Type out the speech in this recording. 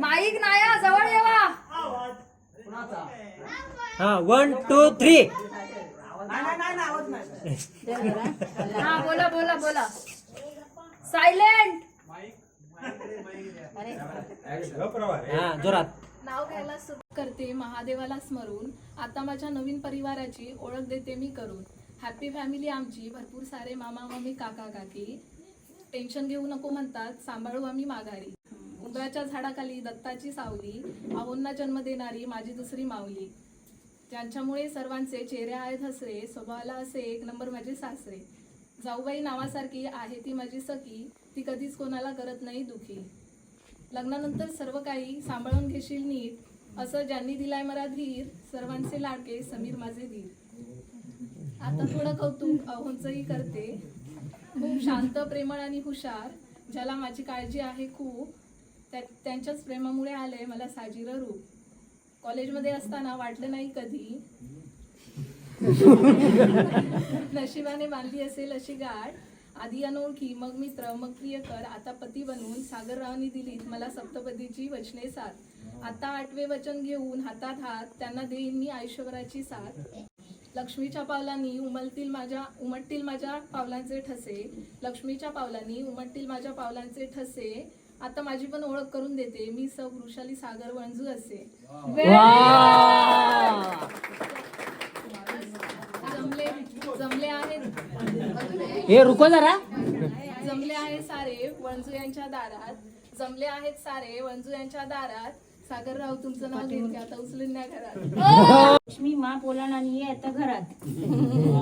Mic नाया जवळ येवा हा वन टू थ्री हा बोला बोला बोला. सायलेंट हा जोरात. नाव घ्यायला सुरुवात करते महादेवाला स्मरून. आता माझ्या नवीन परिवाराची ओळख देते मी करून. हॅपी फॅमिली आमची. भरपूर सारे मामा मम्मी काका काकी. टेन्शन घेऊ नको म्हणतात. सांभाळू आम्ही माघारी. उंबराच्या झाडाखाली दत्ताची सावली आहोंना जन्म देणारी माझी दुसरी माऊली. ज्यांच्यामुळे सर्वांचे चेहरे आहेत हसरे स्वभावाला असे एक नंबर माझे सासरे. जाऊबाई नावासारखी आहे ती माझी सखी ती कधीच कोणाला करत नाही दुखी. लग्नानंतर सर्व काही सांभाळून घेशील नीट असं ज्यांनी दिलाय मला धीर सर्वांचे लाडके समीर माझे धीर. आता थोडं कौतुक अहोंचही करते. खूप शांत प्रेमळ आणि हुशार ज्याला माझी काळजी आहे खूप त्या त्यांच्याच प्रेमामुळे आलंय मला साजिरं रूप. कॉलेजमध्ये असताना वाटलं नाही कधी. नशिबाने बांधली असेल अशी गाठ. आधी अनोळखी मग मित्र मग प्रियकर आता पती बनवून सागररावांनी दिलीत मला सप्तपदीची वचने साथ. आता आठवे वचन घेऊन हातात हात त्यांना देईन मी आयुष्यभराची साथ. लक्ष्मीच्या पावलांनी उमलतील माझ्या उमटतील माझ्या पावलांचे ठसे. लक्ष्मीच्या पावलांनी उमटतील माझ्या पावलांचे ठसे. आता माझी पण ओळख करून देते. मी सौ वृषाली सागर वंजू असे. जमले जमले आहेत. हे रुको जरा. जमले आहे सारे वंजू यांच्या दारात. जमले आहेत सारे वंजू यांच्या दारात. सागरराव तुमचं नाव घेते. आता उचलून न्या घरात. लक्ष्मी मा बोला आणि ये आता घरात.